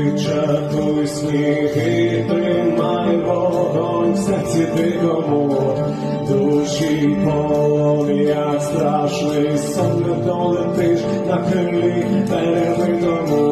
Чатуй сніги, тримай вогонь в серці дикому, душі полум'я, страшний сон не долетиш на крилі перебитому.